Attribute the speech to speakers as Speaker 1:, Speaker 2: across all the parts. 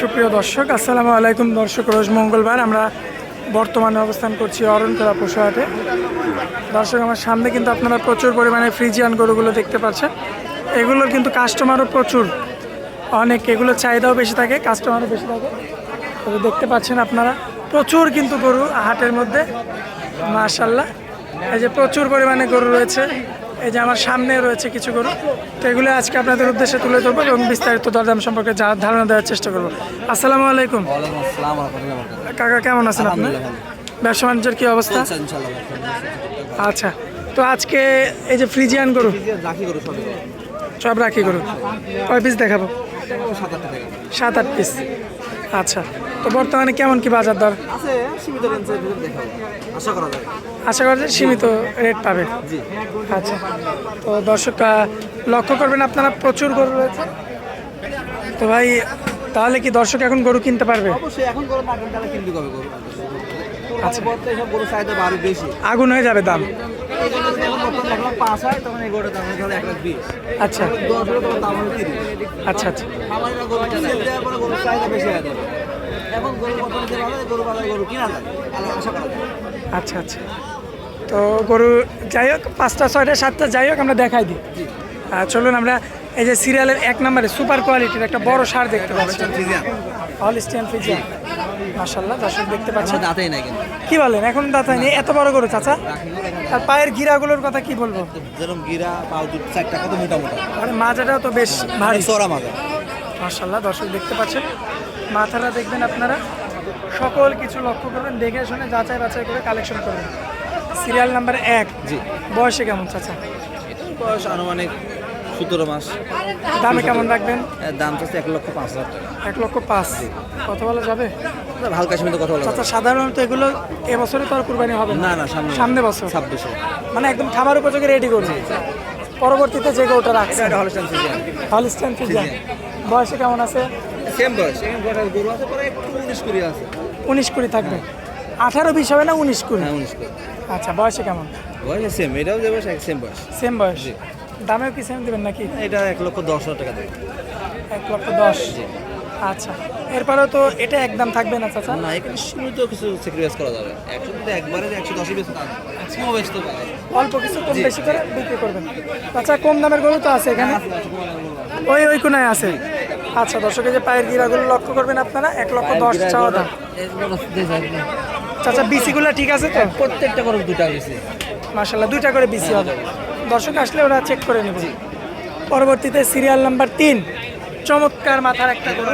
Speaker 1: সুপ্রিয় দর্শক, আসসালামু আলাইকুম দর্শক, রোজ মঙ্গলবার আমরা বর্তমানে অবস্থান করছি অরণতলা পশুহাটে। দর্শক, আমার সামনে কিন্তু আপনারা প্রচুর পরিমাণে ফ্রিজিয়ান গরুগুলো দেখতে পাচ্ছেন। এগুলোর কিন্তু কাস্টমারও প্রচুর। অনেক এগুলোর চাহিদাও বেশি থাকে কাস্টমারও বেশি থাকে। তবে দেখতে পাচ্ছেন আপনারা, প্রচুর কিন্তু গরু হাটের মধ্যে মাশাল্লাহ এই যে প্রচুর পরিমাণে গরু রয়েছে। এই যে আমার সামনে রয়েছে কিছু গরু তো এগুলো আজকে আপনাদের উদ্দেশ্যে তুলে ধরবো এবং বিস্তারিত দরদাম সম্পর্কে যা ধারণা দেওয়ার চেষ্টা করব। আসসালামু আলাইকুম। কাকা কেমন আছেন আপনি? ব্যবসা বাণিজ্যের কি অবস্থা? আচ্ছা তো আজকে এই যে ফ্রিজিয়ান গরু। সব। রাখি গরু। কয় পিস দেখাবো?
Speaker 2: সাত
Speaker 1: আট পিস আচ্ছা তো বর্তমানে কেমন কি বাজার দর?
Speaker 2: আশা করা যায়।
Speaker 1: সীমিত রেট পাবে? আচ্ছা তো দর্শকরা লক্ষ্য করবেন আপনারা প্রচুর গরু রয়েছে। তো ভাই তাহলে কি দর্শক এখন গরু কিনতে পারবে? আচ্ছা। আগুন হয়ে যাবে দাম। আচ্ছা। আচ্ছা আচ্ছা। আচ্ছা আচ্ছা। তো গরু যাই হোক পাঁচটা ছয়টা সাতটা যাই হোক আমরা দেখাই দিই। আর চলুন আমরা এই যে সিরিয়ালের এক নম্বরে সুপার কোয়ালিটির একটা বড় সার দেখতে পাচ্ছি। হলিস্টিয়ান ফিজিয়ান মাসাল্লাহ দর্শক দেখতে পাচ্ছেন।
Speaker 2: দাঁতেই নাই কিন্তু।
Speaker 1: কি বলেন এখন দাঁত হয়নি এত বড় গরু চাচা? আর পায়ের গিরাগুলোর কথা কি বলব?
Speaker 2: যেরকম গিরা পাও দু চারটা কত মোটা মোটা।
Speaker 1: মানে মাজাটাও তো বেশ ভারী।
Speaker 2: চড়া মাজা।
Speaker 1: মাসাল্লাহ দর্শক দেখতে পাচ্ছেন। মাথাটা দেখবেন আপনারা। সকল কিছু লক্ষ্য করবেন দেখে শুনে যাচাই বাছাই করে কালেকশন করবেন। সিরিয়াল নাম্বার এক।
Speaker 2: জি।
Speaker 1: বয়সে কেমন চাচা?
Speaker 2: বয়স আনুমানিক সতেরো মাস।
Speaker 1: দামে কেমন রাখবেন?
Speaker 2: দাম চাচ্ছে এক লক্ষ পাঁচ হাজার টাকা।
Speaker 1: এক লক্ষ পাঁচ। কথা বলা যাবে?
Speaker 2: হালকা সীমিত কথা বলা
Speaker 1: চাচা সাধারণত এগুলো এবছরে তো আর কুরবানি হবে
Speaker 2: না? না সামনে
Speaker 1: সামনে বছর?
Speaker 2: ছাব্বিশে।
Speaker 1: মানে একদম খাবার উপযোগী রেডি করবে পরবর্তীতে যে গরুটা রাখছে
Speaker 2: এটা হলস্টাইন ফ্রিজিয়ান
Speaker 1: হলিস্টান ফিজিয়ান বয়সে কেমন আছে?
Speaker 2: সেম বয়স। গরু আছে পরে একটু উনিশ কুড়ি আছে।
Speaker 1: উনিশ কুড়ি থাকবে। আঠারো বিশ হবে না উনিশ কুড়ি?
Speaker 2: হ্যাঁ উনিশ কুড়ি।
Speaker 1: আচ্ছা বয়সে কেমন?
Speaker 2: বয়স সেম এটাও যে বয়স সেম বয়স।
Speaker 1: সেম বয়স। দামেও কি সেম দেবেন নাকি?
Speaker 2: এটা এক লক্ষ দশ হাজার টাকা দেবে
Speaker 1: এক লক্ষ দশ? আচ্ছা। এরপরেও তো এটা একদম থাকবে না চাচা?
Speaker 2: না এখানে সীমিত কিছু স্যাক্রিফাইস করা যাবে। একশো যদি একবারে একশো দশই বেশি না। ম্যাক্সিমাম বেশ তো
Speaker 1: অল্প কিছু কম বেশি করে বিক্রি করবেন। আচ্ছা কম দামের গরু তো আছে এখানে। ওই ওই কোনায় আছে। আচ্ছা দর্শকের যে পায়ের গিরাগুলো লক্ষ্য করবেন আপনারা এক লক্ষ দশ চাওয়া দাম। চাচা বিসিগুলো ঠিক আছে তো?
Speaker 2: প্রত্যেকটা গরু দুটা বেশি।
Speaker 1: মার্শাল্লাহ দুইটা করে বিসি হবে। দর্শক আসলে ওরা চেক করে নেব। পরবর্তীতে সিরিয়াল নাম্বার তিন চমৎকার মাথার একটা গরু।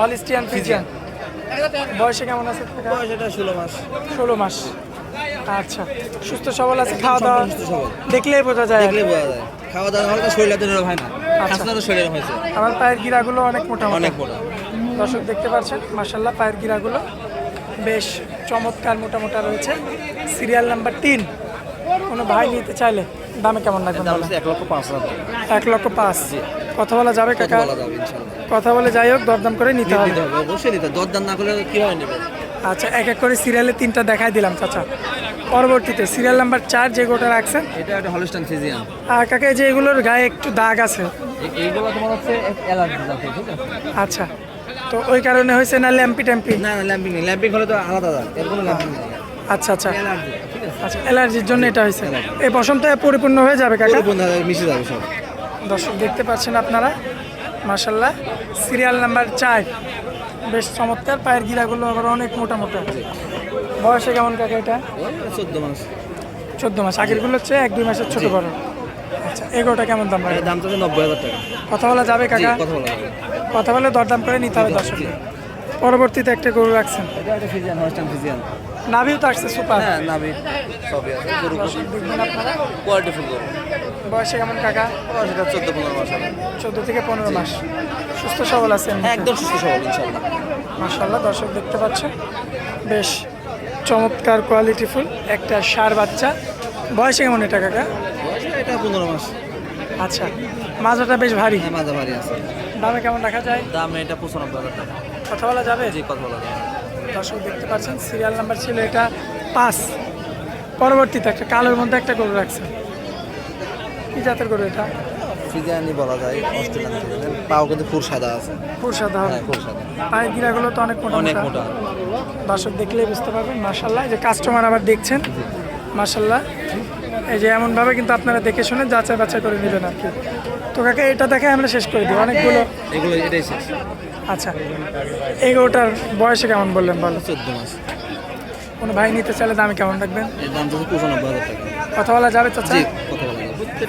Speaker 1: হলিস্টিয়ান ফিজিয়ান বয়সে কেমন আছে?
Speaker 2: বয়স এটা ষোলো মাস।
Speaker 1: ষোলো মাস। আচ্ছা সুস্থ সবল আছে খাওয়া দাওয়া দেখলেই বোঝা যায় আর কি।
Speaker 2: দেখলে বোঝা যায়। খাওয়া দাওয়া হলে শরীরে তো হয় না।
Speaker 1: আচ্ছা।
Speaker 2: খাসনারও শরীরে হয়েছে।
Speaker 1: আমার পায়ের গিরাগুলো অনেক মোটা মোটা।
Speaker 2: অনেক বড়
Speaker 1: দর্শক দেখতে পাচ্ছেন মার্শাল্লাহ পায়ের গিরাগুলো বেশ চমৎকার মোটা মোটা রয়েছে। সিরিয়াল নাম্বার তিন কোনো ভাই নিতে চাইলে দামে কেমন লাগবে
Speaker 2: এক লক্ষ পাঁচ
Speaker 1: এক লক্ষ পাঁচ। কথা বলা যাবে কাকা? কথা বলে যাই হোক দরদাম করে নিতে হবে।
Speaker 2: অবশ্যই নিতে দরদাম না করলে কীভাবে নেবে?
Speaker 1: আচ্ছা এক এক করে সিরিয়ালে তিনটা দেখাই দিলাম চাচা। পরবর্তীতে সিরিয়াল নাম্বার চার যে গোটা রাখছেন।
Speaker 2: এটা একটা হলস্টাইন ফ্রিজিয়ান
Speaker 1: আর কাকা যে এগুলোর গায়ে একটু দাগ আছে।
Speaker 2: এইগুলো তোমার হচ্ছে অ্যালার্জি জাতের ঠিক আছে?
Speaker 1: আচ্ছা তো ওই কারণে হয়েছে না ল্যাম্পি ট্যাম্পি
Speaker 2: না ল্যাম্পিং নেই। ল্যাম্পিং হলে তো আলাদা দাম এর কোনো ল্যাম্পিং নেই।
Speaker 1: আচ্ছা আচ্ছা।
Speaker 2: অ্যালার্জি
Speaker 1: আচ্ছা অ্যালার্জির জন্য এটা হয়েছে। এই বসন্ত পরিপূর্ণ হয়ে যাবে কাকা।
Speaker 2: পুরো বন্ধ যাবে, মিশে যাবে সব।
Speaker 1: দর্শক দেখতে পাচ্ছেন আপনারা? মাসাল্লাহ সিরিয়াল নাম্বার চার। বেশ চমৎকার পায়ের গিরাগুলো আবার অনেক মোটা মোটা। বয়সে কেমন কাকা এটা?
Speaker 2: চোদ্দ মাস।
Speaker 1: চোদ্দ মাস। আগেরগুলো হচ্ছে এক দুই মাসের ছোট বড়। আচ্ছা এগোটা কেমন দাম
Speaker 2: দাম তো নব্বই হাজার টাকা।
Speaker 1: কথা বলা যাবে কাকা?
Speaker 2: কথা বলা
Speaker 1: কথা বলে দরদাম করে নিতে হবে দর্শক পরবর্তীতে একটা গরু রাখছেন।
Speaker 2: এটা একটা ফিজিয়ান হলস্টাইন ফিজিয়ান
Speaker 1: নাভিও তো আসছে সুপার।
Speaker 2: হ্যাঁ নাবি সবই আছে। গরু
Speaker 1: দেখবেন আপনারা
Speaker 2: কোয়ালিটি ফুল গরু।
Speaker 1: বয়সে কেমন কাকা?
Speaker 2: বয়স এটা চোদ্দ পনেরো মাস
Speaker 1: চোদ্দ থেকে পনেরো মাস। সুস্থ সবল আছে
Speaker 2: হ্যাঁ একদম সুস্থ সবল ইনশাল্লাহ
Speaker 1: মাসাল্লাহ দর্শক দেখতে পাচ্ছেন। বেশ চমৎকার কোয়ালিটি ফুল একটা সার বাচ্চা। বয়সে কেমন এটা কাকা?
Speaker 2: এটা পনেরো মাস।
Speaker 1: আচ্ছা। মাজাটা বেশ ভারী।
Speaker 2: হ্যাঁ মাজা ভারী আছে।
Speaker 1: দামে কেমন রাখা যায়?
Speaker 2: দাম এটা পঁচানব্বই হাজার টাকা।
Speaker 1: কথা বলা যাবে?
Speaker 2: জি কথা বলা যাবে।
Speaker 1: দর্শক দেখতে পাচ্ছেন সিরিয়াল নাম্বার ছিল এটা পাঁচ। পরবর্তীতে একটা কালোর মধ্যে একটা গরু রাখছে। কি জাতের গরু এটা?
Speaker 2: ফ্রিজিয়ানি বলা যায় অস্ট্রেলিয়ান ফ্রিজিয়ান পাও কিন্তু ফুল সাদা আছে।
Speaker 1: খুব সাদা
Speaker 2: হ্যাঁ ফুল সাদা।
Speaker 1: পায়ের গিরাগুলো তো অনেক মোটা
Speaker 2: অনেক
Speaker 1: মোটা। দর্শক দেখলেই বুঝতে পারবেন মার্শাল্লাহ যে কাস্টমার আবার দেখছেন মার্শাল্লাহ এই যে এমনভাবে কিন্তু আপনারা দেখে শুনে যাচাই বাছাই করে নেবেন আর কি। তো কাকে এটা দেখে আমরা শেষ করে দিই। অনেকগুলো
Speaker 2: এগুলো এটাই শেষ।
Speaker 1: আচ্ছা এই গরুটার বয়সে কেমন বললেন বলো?
Speaker 2: চোদ্দ মাস।
Speaker 1: কোনো ভাই নিতে চাইলে দামি কেমন রাখবেন? কথা বলা যাবে চাচা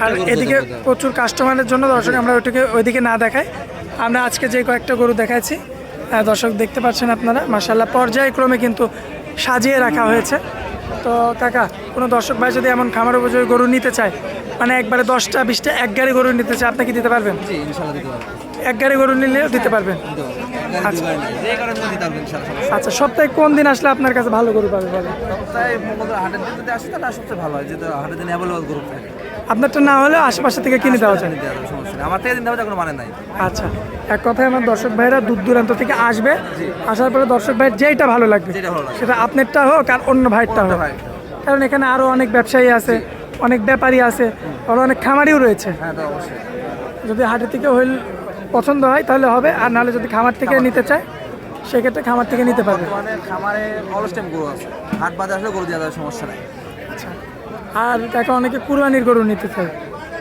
Speaker 1: আর এদিকে প্রচুর কাস্টমারের জন্য দর্শক আমরা ওইটাকে ওইদিকে না দেখাই। আমরা আজকে যে কয়েকটা গরু দেখাচ্ছি দর্শক দেখতে পাচ্ছেন আপনারা। মাসাল্লাহ পর্যায়ক্রমে কিন্তু সাজিয়ে রাখা হয়েছে। তো কাকা কোনো দর্শক ভাই যদি এমন খামার উপযোগী গরু নিতে চায় মানে একবারে দশটা বিশটা এক গাড়ি গরু নিতে চায় আপনি কি দিতে পারবেন? এক গাড়ি গরু নিলেও দিতে পারবেন?
Speaker 2: ইনশাল্লাহ।
Speaker 1: আচ্ছা সপ্তাহে কোন দিন আসলে আপনার কাছে ভালো গরু পাবে বলে
Speaker 2: সপ্তাহে হাটের দিন যদি আসে তাহলে সবচেয়ে ভালো হয় যেহেতু হাটের দিন অ্যাভেলেবল গরু থাকে।
Speaker 1: আপনারটা না হলেও আশেপাশে থেকে কিনে দেওয়া যায়।
Speaker 2: আমার থেকে দেওয়া কোনো মানে নাই।
Speaker 1: আচ্ছা এক কথায় আমার দর্শক ভাইরা দূর দূরান্ত থেকে আসবে। আসার পরে দর্শক ভাইয়ের যেইটা ভালো লাগবে সেটা আপনারটা হোক আর অন্য ভাইয়েরটা হোক। কারণ এখানে আরও অনেক ব্যবসায়ী আছে অনেক ব্যাপারী আছে আরও অনেক খামারিও রয়েছে।
Speaker 2: হ্যাঁ
Speaker 1: যদি হাটের থেকে হইল পছন্দ হয় তাহলে হবে। আর নাহলে যদি খামার থেকে নিতে চায় সেক্ষেত্রে খামার থেকে নিতে পারবে।
Speaker 2: খামারে অলস টাইম গরু আছে। হাট বাজার আসলে গরু দেওয়া সমস্যা নাই।
Speaker 1: আর তাকে অনেকে কুরবানির গরু নিতে চায়।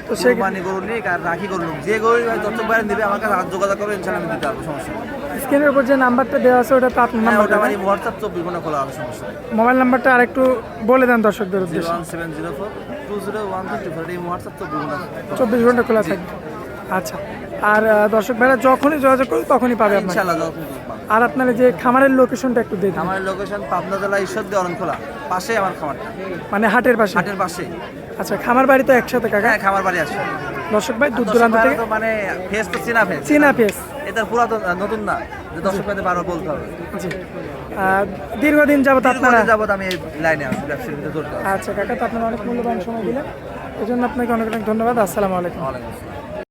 Speaker 1: তো সে
Speaker 2: কোরবানি গরু নিক আর রাখি গরু নিক যে গরু যত বাইরে দিবে আমার কাছে হাত যোগাযোগ করবে ইনশাল্লাহ আমি দিতে পারব সমস্যা নেই।
Speaker 1: স্ক্রিনের উপর যে নাম্বারটা দেওয়া আছে ওটা তো আপনার
Speaker 2: হ্যাঁ
Speaker 1: নাম্বার
Speaker 2: ওটা মানে হোয়াটসঅ্যাপ চব্বিশ ঘণ্টা খোলা হবে সমস্যা
Speaker 1: মোবাইল নাম্বারটা আর একটু বলে দেন দর্শকদের উদ্দেশ্যে।
Speaker 2: One seven zero four two zero one fifty four এই হোয়াটসঅ্যাপ চব্বিশ ঘণ্টা
Speaker 1: চব্বিশ ঘণ্টা খোলা থাকবে আচ্ছা। আর দর্শক ভাইরা যখনই যোগাযোগ করবে তখনই পাবে
Speaker 2: পাবো।
Speaker 1: আর আপনার যে খামারের লোকেশনটা একটু দিয়ে দিন
Speaker 2: আমার লোকেশন পাবনা জেলা ঈশ্বরদী অরণখোলা। পাশে আমার খামারটা।
Speaker 1: মানে হাটের পাশে?
Speaker 2: হাটের পাশে।
Speaker 1: আচ্ছা খামার বাড়ি তো একসাথে কাকা?
Speaker 2: হ্যাঁ খামার বাড়ি আসে
Speaker 1: দর্শক ভাই দূর দূরান্ত থেকে?
Speaker 2: মানে ফেস তো চিনা ফেস
Speaker 1: চীনা পেস
Speaker 2: এটা পুরাতন নতুন না। যে দর্শক ভাইদের বারবার বলতে হবে।
Speaker 1: জি। দীর্ঘদিন যাবত আপনারা
Speaker 2: যাবত আমি এই লাইনে আছি ব্যবসার ভিতরে
Speaker 1: আচ্ছা কাকা তো আপনারা অনেক মূল্যবান সময় দিলেন। এই জন্য আপনাকে অনেক অনেক ধন্যবাদ। আসসালামু আলাইকুম।
Speaker 2: ওয়ালাইকুম আসসালাম।